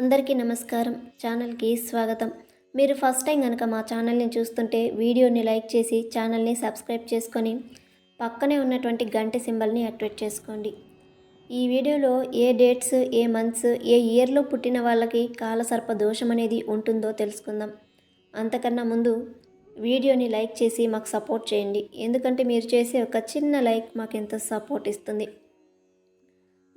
అందరికీ నమస్కారం. ఛానల్కి స్వాగతం. మీరు ఫస్ట్ టైం కనుక మా ఛానల్ని చూస్తుంటే వీడియోని లైక్ చేసి ఛానల్ని సబ్స్క్రైబ్ చేసుకొని పక్కనే ఉన్నటువంటి గంట సింబల్ని యాక్టివేట్ చేసుకోండి. ఈ వీడియోలో ఏ డేట్స్ ఏ మంత్స్ ఏ ఇయర్లో పుట్టిన వాళ్ళకి కాలసర్ప దోషం అనేది ఉంటుందో తెలుసుకుందాం. అంతకన్నా ముందు వీడియోని లైక్ చేసి మాకు సపోర్ట్ చేయండి. ఎందుకంటే మీరు చేసే ఒక చిన్న లైక్ మాకు ఎంతో సపోర్ట్ ఇస్తుంది.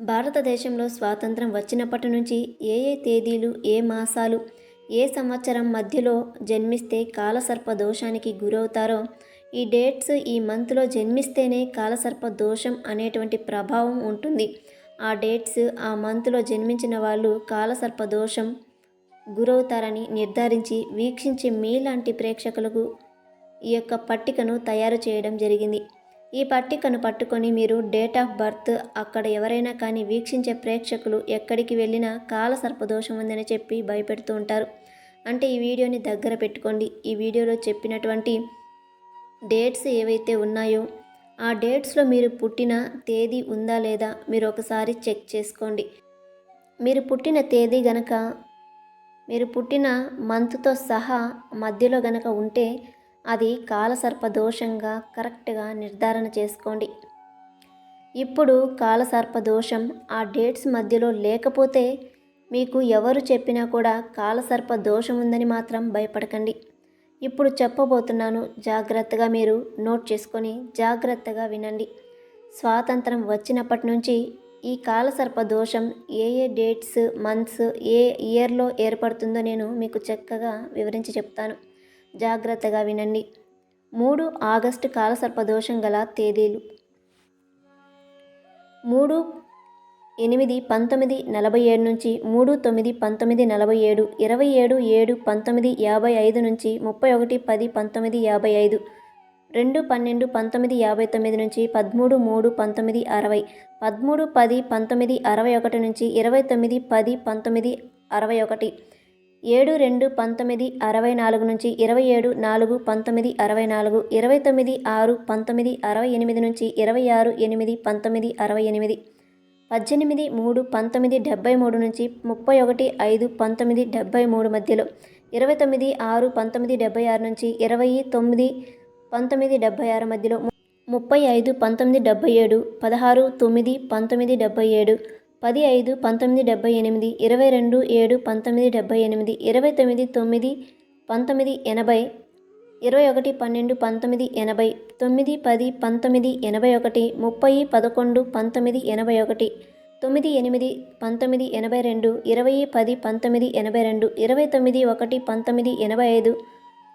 భారతదేశంలో స్వాతంత్రం వచ్చినప్పటి నుంచి ఏ ఏ తేదీలు ఏ మాసాలు ఏ సంవత్సరం మధ్యలో జన్మిస్తే కాలసర్ప దోషానికి గురవుతారో ఈ డేట్స్ ఈ మంత్లో జన్మిస్తేనే కాలసర్ప దోషం అనేటువంటి ప్రభావం ఉంటుంది. ఆ డేట్స్ ఆ మంత్లో జన్మించిన వాళ్ళు కాలసర్ప దోషం గురవుతారని నిర్ధారించి వీక్షించే మీలాంటి ప్రేక్షకులకు ఈ యొక్క పట్టికను తయారు చేయడం జరిగింది. ఈ పట్టికను పట్టుకొని మీరు డేట్ ఆఫ్ బర్త్ అక్కడ ఎవరైనా కానీ వీక్షించే ప్రేక్షకులు ఎక్కడికి వెళ్ళినా కాల సర్పదోషం ఉందని చెప్పి భయపెడుతూ ఉంటారు. అంటే ఈ వీడియోని దగ్గర పెట్టుకోండి. ఈ వీడియోలో చెప్పినటువంటి డేట్స్ ఏవైతే ఉన్నాయో ఆ డేట్స్లో మీరు పుట్టిన తేదీ ఉందా లేదా మీరు ఒకసారి చెక్ చేసుకోండి. మీరు పుట్టిన తేదీ గనక మీరు పుట్టిన మంత్తో సహా మధ్యలో గనక ఉంటే అది కాలసర్ప దోషంగా కరెక్ట్గా నిర్ధారణ చేసుకోండి. ఇప్పుడు కాలసర్ప దోషం ఆ డేట్స్ మధ్యలో లేకపోతే మీకు ఎవరు చెప్పినా కూడా కాలసర్ప దోషం ఉందని మాత్రం భయపడకండి. ఇప్పుడు చెప్పబోతున్నాను. జాగ్రత్తగా మీరు నోట్ చేసుకొని జాగ్రత్తగా వినండి. స్వాతంత్రం వచ్చినప్పటి నుంచి ఈ కాలసర్ప దోషం ఏ ఏ డేట్స్ మంత్స్ ఏ ఇయర్లో ఏర్పడుతుందో నేను మీకు చక్కగా వివరించి చెప్తాను. జాగ్రత్తగా వినండి. మూడు ఆగస్టు కాలసర్పదోషం గల తేదీలు. మూడు ఎనిమిది పంతొమ్మిది నలభై ఏడు నుంచి మూడు తొమ్మిది పంతొమ్మిది నలభై ఏడు ఇరవై ఏడు ఏడు పంతొమ్మిది యాభై ఐదు నుంచి ముప్పై ఒకటి పది పంతొమ్మిది యాభై ఐదు రెండు పన్నెండు పంతొమ్మిది యాభై తొమ్మిది నుంచి పదమూడు మూడు పంతొమ్మిది అరవై పదమూడు పది పంతొమ్మిది అరవై ఒకటి నుంచి ఇరవై తొమ్మిది పది పంతొమ్మిది అరవై ఒకటి ఏడు రెండు పంతొమ్మిది అరవై నాలుగు నుంచి ఇరవై ఏడు నాలుగు పంతొమ్మిది అరవై నాలుగు ఇరవై తొమ్మిది ఆరు పంతొమ్మిది అరవై ఎనిమిది నుంచి ఇరవై ఆరు ఎనిమిది పంతొమ్మిది అరవై ఎనిమిది పద్దెనిమిది మూడు పంతొమ్మిది డెబ్బై మూడు నుంచి ముప్పై ఒకటి ఐదు పంతొమ్మిది డెబ్బై మూడు మధ్యలో ఇరవై తొమ్మిది ఆరు పంతొమ్మిది డెబ్బై ఆరు నుంచి ఇరవై తొమ్మిది పంతొమ్మిది డెబ్బై ఆరు మధ్యలో ముప్పై ఐదు పంతొమ్మిది డెబ్బై ఏడు పదహారు తొమ్మిది పంతొమ్మిది డెబ్బై ఏడు పది ఐదు పంతొమ్మిది డెబ్బై ఎనిమిది ఇరవై రెండు ఏడు పంతొమ్మిది డెబ్బై ఎనిమిది ఇరవై తొమ్మిది తొమ్మిది పంతొమ్మిది ఎనభై ఇరవై ఒకటి పన్నెండు పంతొమ్మిది ఎనభై తొమ్మిది పది పంతొమ్మిది ఎనభై ఒకటి ముప్పై పదకొండు పంతొమ్మిది ఎనభై ఒకటి తొమ్మిది ఎనిమిది పంతొమ్మిది ఎనభై రెండు ఇరవై పది పంతొమ్మిది ఎనభై రెండు ఇరవై తొమ్మిది ఒకటి పంతొమ్మిది ఎనభై ఐదు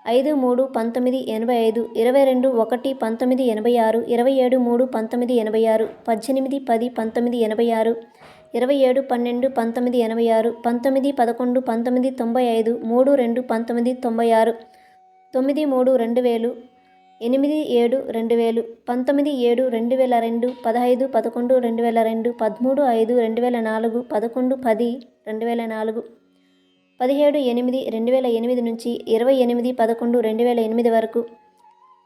ఐదు మూడు పంతొమ్మిది ఎనభై ఐదు ఇరవై రెండు ఒకటి పంతొమ్మిది ఎనభై ఆరు ఇరవై ఏడు మూడు పంతొమ్మిది ఎనభై ఆరు పద్దెనిమిది పది పంతొమ్మిది ఎనభై ఆరు ఇరవై ఏడు పన్నెండు పంతొమ్మిది ఎనభై ఆరు పంతొమ్మిది పదకొండు పంతొమ్మిది తొంభై ఐదు మూడు రెండు పంతొమ్మిది తొంభై ఆరు తొమ్మిది మూడు రెండు వేలు ఎనిమిది ఏడు రెండు వేలు పంతొమ్మిది ఏడు రెండు వేల రెండు పదహైదు పదకొండు రెండు వేల రెండు పదమూడు ఐదు రెండు వేల నాలుగు పదకొండు పది రెండు వేల నాలుగు పదిహేడు ఎనిమిది రెండు వేల ఎనిమిది నుంచి ఇరవై ఎనిమిది పదకొండు రెండు వేల ఎనిమిది వరకు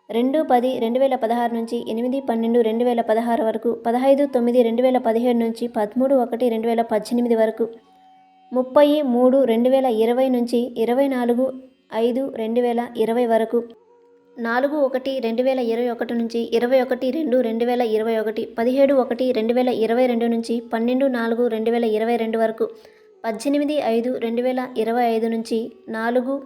రెండు పది రెండు వేల పదహారు నుంచి ఎనిమిది పన్నెండు రెండు వేల పదహారు వరకు పదహైదు తొమ్మిది రెండు వేల పదిహేడు నుంచి పదమూడు ఒకటి రెండు వేల పద్దెనిమిది వరకు ముప్పై మూడు రెండు వేల ఇరవై నుంచి ఇరవై నాలుగు ఐదు రెండు వేల ఇరవై వరకు నాలుగు ఒకటి రెండు వేల ఇరవై ఒకటి నుంచి ఇరవై ఒకటి రెండు రెండు వేల ఇరవై ఒకటి పదిహేడు ఒకటి రెండు వేల ఇరవై రెండు నుంచి పన్నెండు నాలుగు రెండు వేల ఇరవై రెండు వరకు పద్దెనిమిది ఐదు రెండు వేల ఇరవై ఐదు నుంచి నాలుగు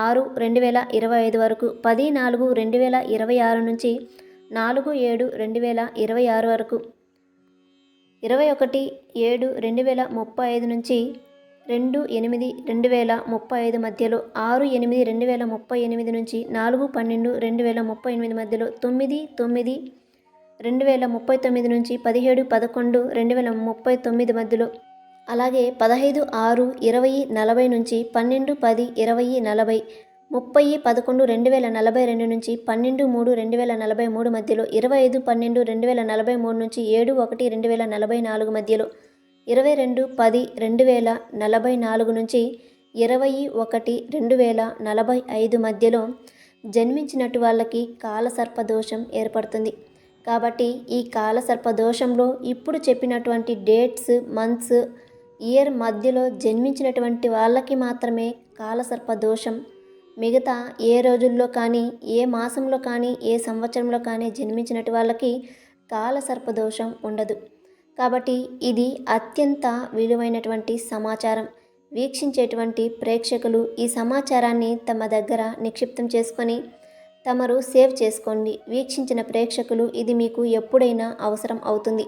ఆరు రెండు వేల ఇరవై ఐదు వరకు పది నాలుగు రెండు వేల ఇరవై ఆరు నుంచి నాలుగు ఏడు రెండు వేల ఇరవై ఆరు వరకు ఇరవై ఒకటి ఏడు రెండు వేల ముప్పై ఐదు నుంచి రెండు ఎనిమిది రెండు వేల ముప్పై ఐదు మధ్యలో ఆరు ఎనిమిది రెండు వేల ముప్పై ఎనిమిది నుంచి నాలుగు పన్నెండు రెండు వేల ముప్పై ఎనిమిది మధ్యలో తొమ్మిది తొమ్మిది రెండు వేల ముప్పై తొమ్మిది నుంచి పదిహేడు పదకొండు రెండు వేల ముప్పై తొమ్మిది మధ్యలో అలాగే పదహైదు ఆరు ఇరవై నలభై నుంచి పన్నెండు పది ఇరవై నలభై ముప్పై పదకొండు రెండు వేల నలభై రెండు నుంచి పన్నెండు మూడు రెండు వేల నలభై మూడు మధ్యలో ఇరవై ఐదు పన్నెండు రెండు వేల నలభై మూడు నుంచి ఏడు ఒకటి రెండు వేల నలభై నాలుగు మధ్యలో ఇరవై రెండు పది రెండు వేల నలభై నాలుగు నుంచి ఇరవై ఒకటి రెండు వేల నలభై ఐదు మధ్యలో జన్మించినట్టు వాళ్ళకి కాలసర్ప దోషం ఏర్పడుతుంది. కాబట్టి ఈ కాలసర్ప దోషంలో ఇప్పుడు చెప్పినటువంటి డేట్స్ మంత్స్ ఇయర్ మధ్యలో జన్మించినటువంటి వాళ్ళకి మాత్రమే కాలసర్ప దోషం. మిగతా ఏ రోజుల్లో కానీ ఏ మాసంలో కానీ ఏ సంవత్సరంలో కానీ జన్మించినటు వాళ్ళకి కాలసర్ప దోషం ఉండదు. కాబట్టి ఇది అత్యంత విలువైనటువంటి సమాచారం. వీక్షించేటువంటి ప్రేక్షకులు ఈ సమాచారాన్ని తమ దగ్గర నిక్షిప్తం చేసుకొని తమరు సేవ్ చేసుకోండి. వీక్షించిన ప్రేక్షకులు ఇది మీకు ఎప్పుడైనా అవసరం అవుతుంది.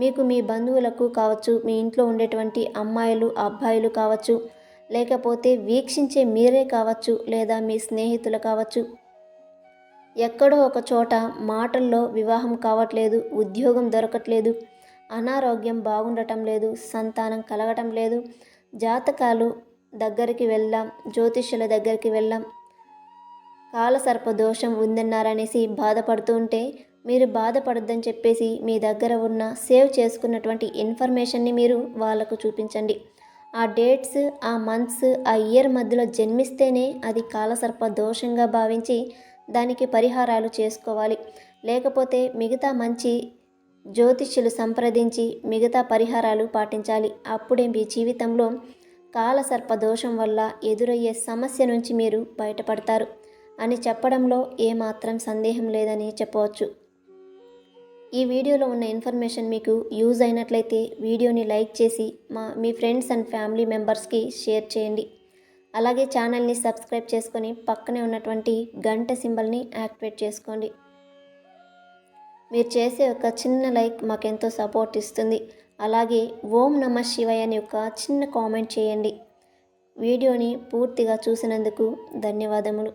మీకు మీ బంధువులకు కావచ్చు మీ ఇంట్లో ఉండేటువంటి అమ్మాయిలు అబ్బాయిలు కావచ్చు లేకపోతే వీక్షించే మీరే కావచ్చు లేదా మీ స్నేహితులు కావచ్చు. ఎక్కడో ఒక చోట మాటల్లో వివాహం కావట్లేదు ఉద్యోగం దొరకట్లేదు అనారోగ్యం బాగుండటం లేదు సంతానం కలగటం లేదు జాతకాలు దగ్గరికి వెళ్ళాం జ్యోతిష్యుల దగ్గరికి వెళ్ళాం కాలసర్ప దోషం ఉందన్నారనేసి బాధపడుతూ ఉంటే మీరు బాధపడొద్దని చెప్పేసి మీ దగ్గర ఉన్న సేవ్ చేసుకున్నటువంటి ఇన్ఫర్మేషన్ని మీరు వాళ్ళకు చూపించండి. ఆ డేట్స్ ఆ మంత్స్ ఆ ఇయర్ మధ్యలో జన్మిస్తేనే అది కాలసర్ప దోషంగా భావించి దానికి పరిహారాలు చేసుకోవాలి. లేకపోతే మిగతా మంచి జ్యోతిష్యులు సంప్రదించి మిగతా పరిహారాలు పాటించాలి. అప్పుడే మీ జీవితంలో కాలసర్ప దోషం వల్ల ఎదురయ్యే సమస్య నుంచి మీరు బయటపడతారు. అని చెప్పడంలో ఏమాత్రం సందేహం లేదని చెప్పవచ్చు. ఈ వీడియోలో ఉన్న ఇన్ఫర్మేషన్ మీకు యూజ్ అయినట్లయితే వీడియోని లైక్ చేసి మా మీ ఫ్రెండ్స్ అండ్ ఫ్యామిలీ మెంబర్స్కి షేర్ చేయండి. అలాగే ఛానల్ని సబ్స్క్రైబ్ చేసుకొని పక్కనే ఉన్నటువంటి గంట సింబల్ని యాక్టివేట్ చేసుకోండి. మీరు చేసే ఒక చిన్న లైక్ మాకెంతో సపోర్ట్ ఇస్తుంది. అలాగే ఓం నమ శివయ్య అని ఒక చిన్న కామెంట్ చేయండి. వీడియోని పూర్తిగా చూసినందుకు ధన్యవాదములు.